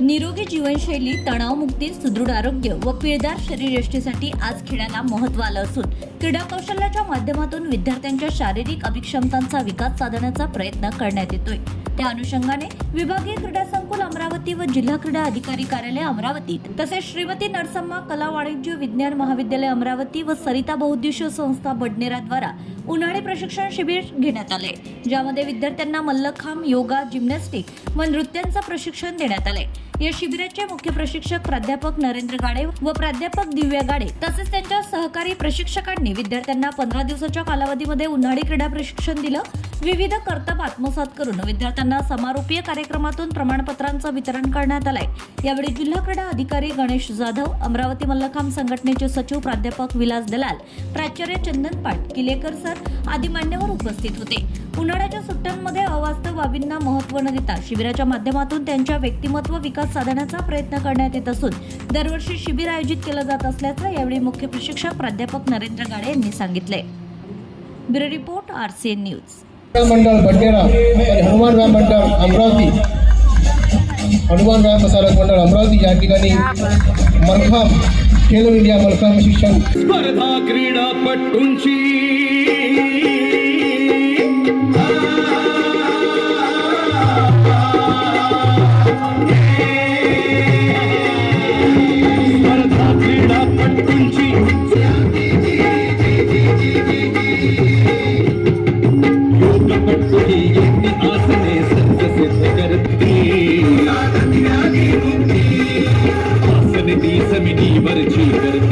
निरोगी जीवनशैली तणावमुक्ती सुदृढ आरोग्य व पिळदार शरीरयष्टीसाठी आज खेळाला महत्त्व आलं असून क्रीडा कौशल्याच्या माध्यमातून विद्यार्थ्यांच्या शारीरिक अभिक्षमतांचा विकास साधण्याचा प्रयत्न करण्यात येतोय. त्या अनुषंगाने विभागीय क्रीडा संकुल अमरावती व जिल्हा क्रीडा अधिकारी कार्यालय अमरावती तसेच श्रीमती नरसम्मा कला वाणिज्य विज्ञान महाविद्यालय अमरावती व सरिता बहुद्देशीय संस्था बडनेराद्वारा उन्हाळी प्रशिक्षण शिबिर घेण्यात आले ज्यामध्ये विद्यार्थ्यांना मल्लखांब योगा जिम्नॅस्टिक व नृत्यांचं प्रशिक्षण देण्यात आले या शिबिराचे मुख्य प्रशिक्षक प्राध्यापक नरेंद्र गाडे व प्राध्यापक दिव्या गाडे तसेच त्यांच्या सहकारी प्रशिक्षकांनी विद्यार्थ्यांना पंधरा दिवसाच्या कालावधीमध्ये उन्हाळी क्रीडा प्रशिक्षण दिलं. विविध कर्तब आत्मसात करून विद्यार्थ्यांना समारोपीय कार्यक्रमातून प्रमाणपत्रांचं वितरण करण्यात आलंय. यावेळी जिल्हा क्रीडा अधिकारी गणेश जाधव अमरावती मल्लखांब संघटनेचे सचिव प्राध्यापक विलास दलाल प्राचार्य चंदन पाट किलेकर सर आदी मान्यवर उपस्थित होते. उन्हाळ्याच्या सुट्ट्यांमध्ये अवास्तव बाबींना महत्त्व न देता शिबिराच्या माध्यमातून त्यांच्या व्यक्तिमत्व विकास साधण्याचा प्रयत्न करण्यात येत असून दरवर्षी शिबिर आयोजित केलं जात असल्याचं यावेळी मुख्य प्रशिक्षक प्राध्यापक नरेंद्र गाडे यांनी सांगितले ब्युरो रिपोर्ट आरसीएन न्यूज. मंडळ बडनेरा आणि हनुमान व्यायाम मंडळ अमरावती. हनुमान व्यायाम प्रसारक मंडळ अमरावती या ठिकाणी मलखांब खेलो इंडिया मलखांब शिक्षण स्पर्धा क्रीडापटूंची. Thank you.